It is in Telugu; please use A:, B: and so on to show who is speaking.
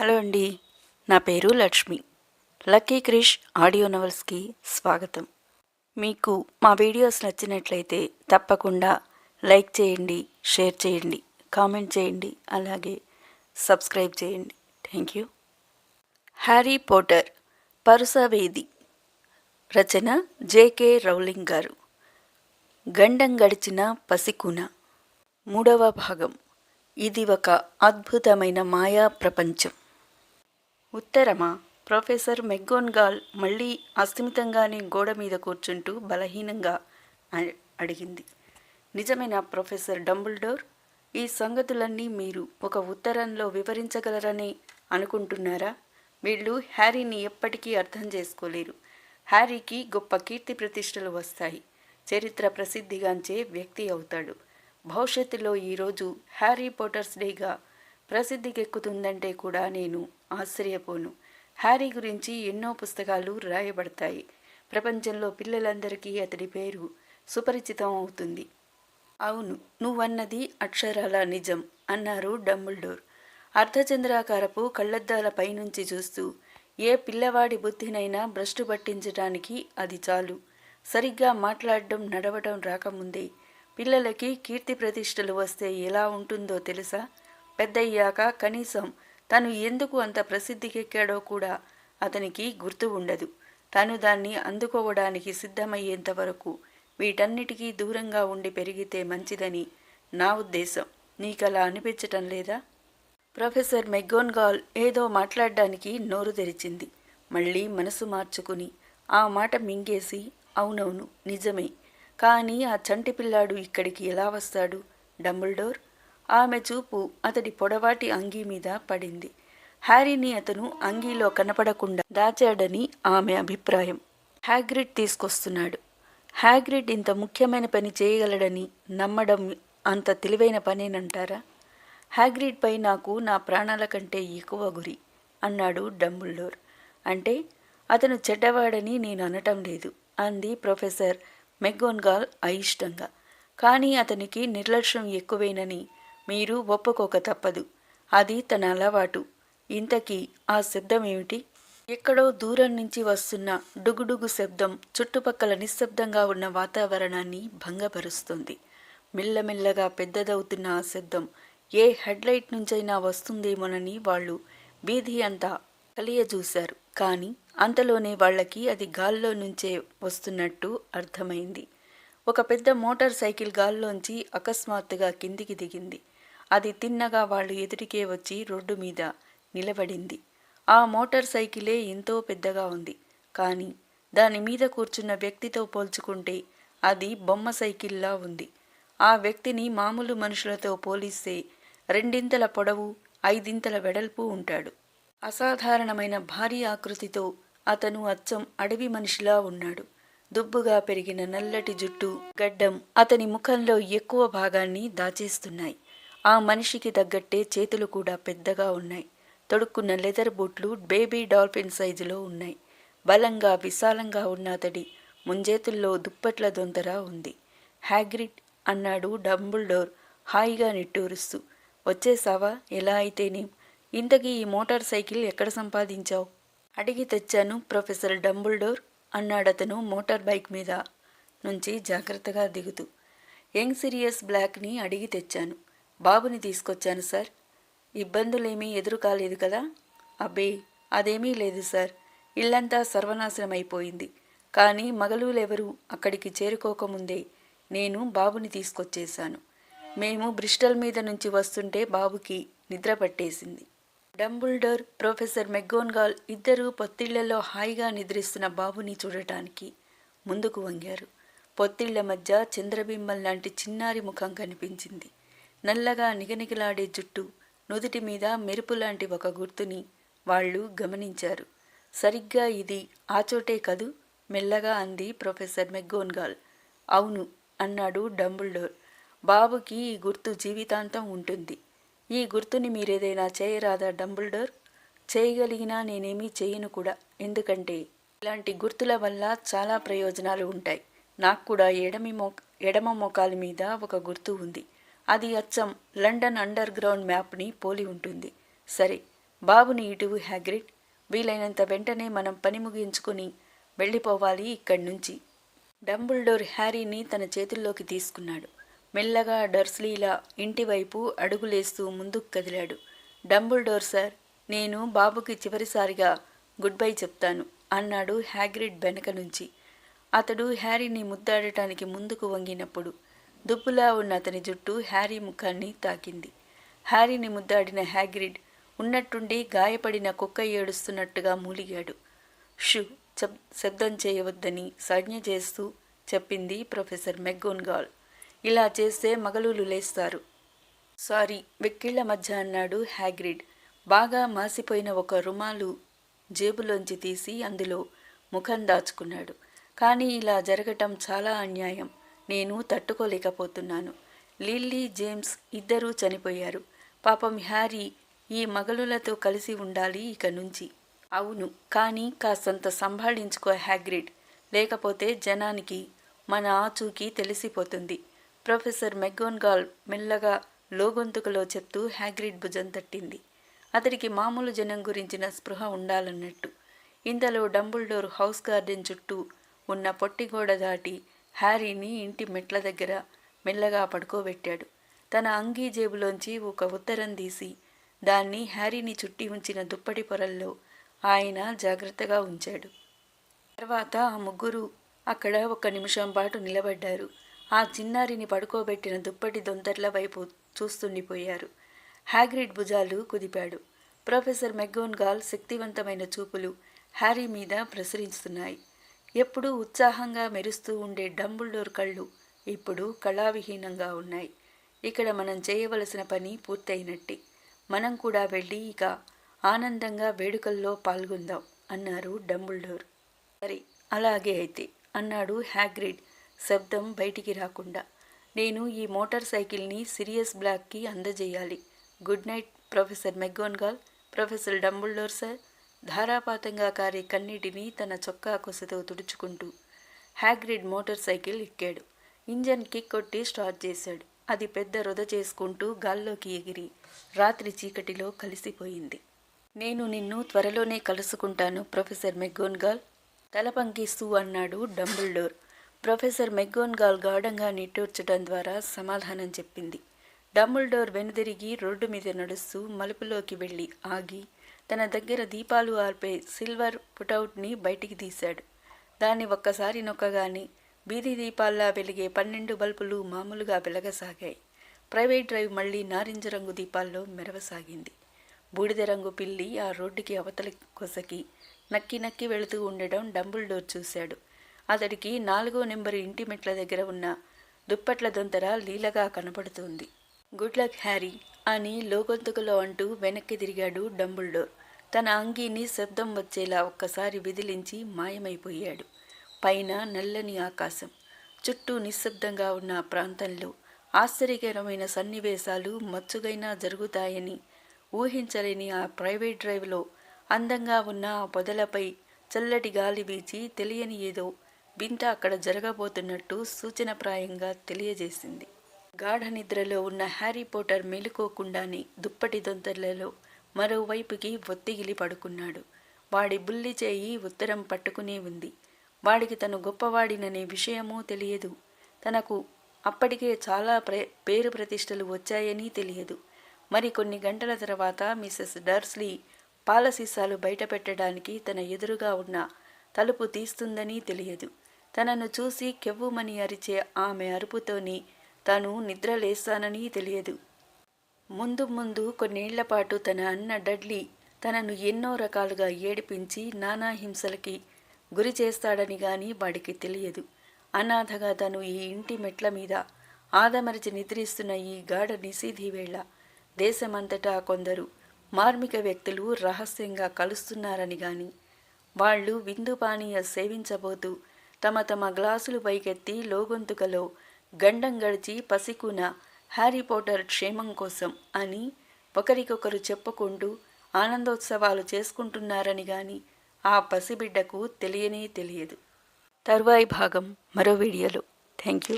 A: హలో అండి నా పేరు లక్ష్మి. లక్కీ క్రిష్ ఆడియో నవల్స్కి స్వాగతం. మీకు మా వీడియోస్ నచ్చినట్లయితే తప్పకుండా లైక్ చేయండి షేర్ చేయండి కామెంట్ చేయండి అలాగే సబ్స్క్రైబ్ చేయండి. Thank you. హ్యారీ పోటర్ పరుసవేది రచన జేకే రౌలింగ్ గారు. గండం గడిచిన పసికున. మూడవ భాగం. ఇది ఒక అద్భుతమైన మాయా ప్రపంచం. ఉత్తరమా? ప్రొఫెసర్ మెగ్గోన్గాల్ మళ్ళీ అస్థిమితంగానే గోడ మీద కూర్చుంటూ బలహీనంగా అడిగింది. నిజమేనా ప్రొఫెసర్ డంబుల్డోర్? ఈ సంగతులన్నీ మీరు ఒక ఉత్తరంలో వివరించగలరని అనుకుంటున్నారా? వీళ్ళు హ్యారీని ఎప్పటికీ అర్థం చేసుకోలేరు. హ్యారీకి గొప్ప కీర్తి ప్రతిష్టలు వస్తాయి. చరిత్ర ప్రసిద్ధిగాంచే వ్యక్తి అవుతాడు. భవిష్యత్తులో ఈరోజు హ్యారీ పోటర్స్ డేగా ప్రసిద్ధికెక్కుతుందంటే కూడా నేను ఆశ్చర్యపోను. హ్యారీ గురించి ఎన్నో పుస్తకాలు రాయబడతాయి. ప్రపంచంలో పిల్లలందరికీ అతడి పేరు సుపరిచితం అవుతుంది. అవును నువ్వన్నది అక్షరాల నిజం అన్నారు డమ్ముల్డోర్ అర్ధచంద్రాకారపు కళ్ళద్దాల పైనుంచి చూస్తూ ఏ పిల్లవాడి బుద్ధినైనా భ్రష్టు పట్టించడానికి అది చాలు. సరిగ్గా మాట్లాడడం నడవడం రాకముందే పిల్లలకి కీర్తి ప్రతిష్టలు వస్తే ఎలా ఉంటుందో తెలుసా? పెద్దయ్యాక కనీసం తను ఎందుకు అంత ప్రసిద్ధికెక్కాడో కూడా అతనికి గుర్తు ఉండదు. తను దాన్ని అందుకోవడానికి సిద్ధమయ్యేంత వరకు వీటన్నిటికీ దూరంగా ఉండి పెరిగితే మంచిదని నా ఉద్దేశం. నీకలా అనిపించటం లేదా? ప్రొఫెసర్ మెగ్గోన్గాల్ ఏదో మాట్లాడడానికి నోరు తెరిచింది. మళ్ళీ మనసు మార్చుకుని ఆ మాట మింగేసి అవునవును నిజమే. కానీ ఆ చంటి పిల్లాడు ఇక్కడికి ఎలా వస్తాడు? డంబుల్డోర్? ఆమె చూపు అతడి పొడవాటి అంగీ మీద పడింది. హ్యారీని అతను అంగీలో కనపడకుండా దాచాడని ఆమె అభిప్రాయం. హ్యాగ్రిడ్ తీసుకొస్తున్నాడు. హ్యాగ్రిడ్ ఇంత ముఖ్యమైన పని చేయగలడని నమ్మడం అంత తెలివైన పనేనంటారా? హ్యాగ్రిడ్ పై నాకు నా ప్రాణాల కంటే ఎక్కువ గురి అన్నాడు డంబుల్డోర్ అంటే అతను చెడ్డవాడని నేను అనటం లేదు అంది ప్రొఫెసర్ మెగ్గోన్గాల్ అయిష్టంగా. కానీ అతనికి నిర్లక్ష్యం ఎక్కువేనని మీరు ఒప్పుకోక తప్పదు. అది తన అలవాటు. ఇంతకీ ఆ శబ్దం ఏమిటి ఎక్కడో దూరం నుంచి వస్తున్న డుగుడుగు శబ్దం చుట్టుపక్కల నిశ్శబ్దంగా ఉన్న వాతావరణాన్ని భంగపరుస్తుంది. మెల్లమెల్లగా పెద్దదవుతున్న ఆ శబ్దం ఏ హెడ్లైట్ నుంచైనా వస్తుందేమోనని వాళ్ళు వీధి అంతా కలియజూశారు. కానీ అంతలోనే వాళ్ళకి అది గాల్లో నుంచే వస్తున్నట్టు అర్థమైంది. ఒక పెద్ద మోటార్ సైకిల్ గాల్లోంచి అకస్మాత్తుగా కిందికి దిగింది. అది తిన్నగా వాళ్ళు ఎదుటికే వచ్చి రోడ్డు మీద నిలబడింది. ఆ మోటార్ సైకిలే ఎంతో పెద్దగా ఉంది. కానీ దాని మీద కూర్చున్న వ్యక్తితో పోల్చుకుంటే అది బొమ్మ సైకిల్లా ఉంది. ఆ వ్యక్తిని మామూలు మనుషులతో పోలిస్తే రెండింతల పొడవు ఐదింతల వెడల్పు ఉంటాడు. అసాధారణమైన భారీ ఆకృతితో అతను అచ్చం అడవి మనిషిలా ఉన్నాడు. దుబ్బుగా పెరిగిన నల్లటి జుట్టు గడ్డం అతని ముఖంలో ఎక్కువ భాగాన్ని దాచేస్తున్నాయి. ఆ మనిషికి తగ్గట్టే చేతులు కూడా పెద్దగా ఉన్నాయి. తొడుక్కున్న లెదర్ బూట్లు బేబీ డాల్ఫిన్ సైజులో ఉన్నాయి. బలంగా విశాలంగా ఉన్న అతడి ముంజేతుల్లో దుప్పట్ల దొందర ఉంది. హ్యాగ్రిడ్ అన్నాడు డంబుల్డోర్ హాయిగా నిట్టూరుస్తూ. వచ్చేసావా ఎలా అయితేనేం ఇంతకీ ఈ మోటార్ సైకిల్ ఎక్కడ సంపాదించావు? అడిగి తెచ్చాను ప్రొఫెసర్ డంబుల్డోర్ అన్నాడతను మోటార్ బైక్ మీద నుంచి జాగ్రత్తగా దిగుతూ. యంగ్ సిరియస్ బ్లాక్ని అడిగి తెచ్చాను. బాబుని తీసుకొచ్చాను సార్. ఇబ్బందులేమీ ఎదురు కాలేదు కదా? అబ్బే అదేమీ లేదు సార్. ఇల్లంతా సర్వనాశనం అయిపోయింది కానీ మగలులెవరూ అక్కడికి చేరుకోకముందే నేను బాబుని తీసుకొచ్చేశాను. మేము బ్రిస్టల్ మీద నుంచి వస్తుంటే బాబుకి నిద్ర పట్టేసింది. డంబుల్డర్ ప్రొఫెసర్ మెగ్గోన్గాల్ ఇద్దరూ పొత్తిళ్ళలో హాయిగా నిద్రిస్తున్న బాబుని చూడటానికి ముందుకు వంగారు. పొత్తిళ్ళ మధ్య చంద్రబింబం లాంటి చిన్నారి ముఖం కనిపించింది. నల్లగా నిగనిగలాడే జుట్టు నుదుటి మీద మెరుపు లాంటి ఒక గుర్తుని వాళ్ళు గమనించారు. సరిగ్గా ఇది ఆ చోటే కదూ? మెల్లగా అంది ప్రొఫెసర్ మెగ్గోన్గాల్. అవును అన్నాడు డంబుల్డోర్. బాబుకి ఈ గుర్తు జీవితాంతం ఉంటుంది. ఈ గుర్తుని మీరేదైనా చేయరాదా డంబుల్డోర్? చేయగలిగినా నేనేమీ చేయను కూడా. ఎందుకంటే ఇలాంటి గుర్తుల వల్ల చాలా ప్రయోజనాలు ఉంటాయి. నాకు కూడా ఎడమి మో ఎడమ మోకాలి మీద ఒక గుర్తు ఉంది. అది అచ్చం లండన్ అండర్ గ్రౌండ్ మ్యాప్ని పోలి ఉంటుంది. సరే బాబుని ఇటువు హ్యాగ్రిడ్ వీలైనంత వెంటనే మనం పని ముగించుకుని వెళ్ళిపోవాలి ఇక్కడి నుంచి. డంబుల్డోర్ హ్యారీని తన చేతుల్లోకి తీసుకున్నాడు. మెల్లగా డర్స్లీలా ఇంటివైపు అడుగులేస్తూ ముందుకు కదిలాడు. డంబుల్డోర్ సార్ నేను బాబుకి చివరిసారిగా గుడ్ బై చెప్తాను అన్నాడు హ్యాగ్రిడ్ వెనక నుంచి. అతడు హ్యారీని ముద్దాడటానికి ముందుకు వంగినప్పుడు దుబ్బులా ఉన్న అతని జుట్టు హ్యారీ ముఖాన్ని తాకింది. హ్యారీని ముద్దాడిన హ్యాగ్రిడ్ ఉన్నట్టుండి గాయపడిన కుక్క ఏడుస్తున్నట్టుగా మూలిగాడు. షు చెప్ శబ్దం చేయవద్దని సంజ్ఞ చేస్తూ చెప్పింది ప్రొఫెసర్ మెగ్గోన్గాల్ ఇలా చేస్తే మగలులు లేస్తారు. సారీ వెక్కిళ్ళ మధ్య అన్నాడు హ్యాగ్రిడ్. బాగా మాసిపోయిన ఒక రుమాలు జేబులోంచి తీసి అందులో ముఖం దాచుకున్నాడు. కానీ ఇలా జరగటం చాలా అన్యాయం. నేను తట్టుకోలేకపోతున్నాను. లిల్లీ జేమ్స్ ఇద్దరూ చనిపోయారు. పాపం హ్యారీ ఈ మగలులతో కలిసి ఉండాలి ఇక నుంచి. అవును కానీ కాస్తంత సంభాళించుకో హ్యాగ్రిడ్. లేకపోతే జనానికి మన ఆచూకీ తెలిసిపోతుంది. ప్రొఫెసర్ మెగ్గోన్గాల్ మెల్లగా లోగొంతుకలో చెప్తూ హ్యాగ్రిడ్ భుజం తట్టింది. అతడికి మామూలు జనం గురించిన స్పృహ ఉండాలన్నట్టు. ఇంతలో డంబుల్డోర్ హౌస్ గార్డెన్ చుట్టూ ఉన్న పొట్టిగోడ దాటి హ్యారీని ఇంటి మెట్ల దగ్గర మెల్లగా పడుకోబెట్టాడు. తన అంగీ జేబులోంచి ఒక ఉత్తరం తీసి దాన్ని హ్యారీని చుట్టి ఉంచిన దుప్పటి పొరల్లో ఆయన జాగ్రత్తగా ఉంచాడు. తర్వాత ఆ ముగ్గురు అక్కడ ఒక నిమిషం పాటు నిలబడ్డారు. ఆ చిన్నారిని పడుకోబెట్టిన దుప్పటి దొంతర్ల వైపు చూస్తుండిపోయారు. హ్యాగ్రిడ్ భుజాలు కుదిపాడు. ప్రొఫెసర్ మెగ్గోన్గాల్ శక్తివంతమైన చూపులు హ్యారీ మీద ప్రసరిస్తున్నాయి ఎప్పుడూ ఉత్సాహంగా మెరుస్తూ ఉండే డంబుల్డోర్ కళ్ళు ఇప్పుడు కళావిహీనంగా ఉన్నాయి. ఇక్కడ మనం చేయవలసిన పని పూర్తయినట్టే. మనం కూడా వెళ్ళి ఇక ఆనందంగా వేడుకల్లో పాల్గొందాం అన్నారు డంబుల్డోర్. సరే అలాగే అయితే అన్నాడు హ్యాగ్రిడ్ శబ్దం బయటికి రాకుండా. నేను ఈ మోటార్ సైకిల్ని సిరియస్ బ్లాక్కి అందజేయాలి. Good night professor McGonagall professor Dumbledore sir. ధారాపాతంగా కారే కన్నీటిని తన చొక్కా కొసతో తుడుచుకుంటూ హ్యాగ్రిడ్ మోటార్ సైకిల్ ఎక్కాడు. ఇంజన్ కిక్ కొట్టి స్టార్ట్ చేశాడు. అది పెద్ద రొద చేసుకుంటూ గాల్లోకి ఎగిరి రాత్రి చీకటిలో కలిసిపోయింది. నేను నిన్ను త్వరలోనే కలుసుకుంటాను ప్రొఫెసర్ మెగ్గోన్గాల్ తల పంకిస్తూ అన్నాడు డంబుల్డోర్. ప్రొఫెసర్ మెగ్గోన్గాల్ గాఢంగా నిట్టూర్చడం ద్వారా సమాధానం చెప్పింది. డంబుల్డోర్ వెనుదిరిగి రోడ్డు మీద నడుస్తూ మలుపులోకి వెళ్ళి ఆగి తన దగ్గర దీపాలు ఆర్పే సిల్వర్ పుటౌట్ని బయటికి తీశాడు. దాన్ని ఒక్కసారి నొక్కగాని బీది దీపాల్లా వెలిగే పన్నెండు బల్బులు మామూలుగా వెలగసాగాయి. ప్రైవేట్ డ్రైవ్ మళ్ళీ నారింజ రంగు దీపాల్లో మెరవసాగింది. బూడిద రంగు పిల్లి ఆ రోడ్డుకి అవతలి కొసకి నక్కి నక్కి వెళుతూ ఉండడం డంబుల్ డోర్ చూశాడు. అతడికి నాలుగో నెంబరు ఇంటి మెట్ల దగ్గర ఉన్న దుప్పట్ల దొంతర లీలగా కనపడుతుంది. గుడ్ లక్ హ్యారీ అని లోగొంతుకలో అంటూ వెనక్కి తిరిగాడు డంబుల్డోర్ తన అంగీని శబ్దం వచ్చేలా ఒక్కసారి విదిలించి మాయమైపోయాడు. పైన నల్లని ఆకాశం చుట్టూ నిశ్శబ్దంగా ఉన్న ఆ ప్రాంతంలో ఆశ్చర్యకరమైన సన్నివేశాలు మచ్చుగైనా జరుగుతాయని ఊహించలేని ఆ ప్రైవేట్ డ్రైవ్లో అందంగా ఉన్న ఆ పొదలపై చల్లటి గాలి వీచి తెలియని ఏదో వింత అక్కడ జరగబోతున్నట్టు సూచనప్రాయంగా తెలియజేసింది. గాఢ నిద్రలో ఉన్న హ్యారీ పోటర్ మేలుకోకుండానే దుప్పటి దొంతర్లలో మరోవైపుకి ఒత్తిగిలి పడుకున్నాడు. వాడి బుల్లి చేయి ఉత్తరం పట్టుకునే ఉంది. వాడికి తను గొప్పవాడిననే విషయమూ తెలియదు. తనకు అప్పటికే చాలా ప్రే పేరు ప్రతిష్టలు వచ్చాయని తెలియదు. మరి కొన్ని గంటల తర్వాత మిస్సెస్ డర్స్లీ పాల సీసాలు బయట పెట్టడానికి తన ఎదురుగా ఉన్న తలుపు తీస్తుందని తెలియదు. తనను చూసి కెవ్వుమని అరిచే ఆమె అరుపుతోని తాను నిద్రలేస్తానని తెలియదు. ముందు ముందు కొన్నేళ్ళ పాటు తన అన్న డడ్లీ తనను ఎన్నో రకాలుగా ఏడిపించి నానా హింసలకి గురి చేస్తాడని గాని వాడికి తెలియదు. అనాథగా తను ఈ ఇంటి మెట్ల మీద ఆదమరిచి నిద్రిస్తున్న ఈ గాఢ నిశీధి వేళ దేశమంతటా కొందరు మార్మిక వ్యక్తులు రహస్యంగా కలుస్తున్నారని గాని వాళ్ళు విందు పానీయ సేవించబోతూ తమ తమ గ్లాసులు పైకెత్తి లోగొంతుకలో గండం గడిచి పసికున హ్యారీ పోటర్ క్షేమం కోసం అని ఒకరికొకరు చెప్పుకుంటూ ఆనందోత్సవాలు చేసుకుంటున్నారని గాని ఆ పసిబిడ్డకు తెలియనే తెలియదు. తరువాయి భాగం మరో వీడియోలో. Thank you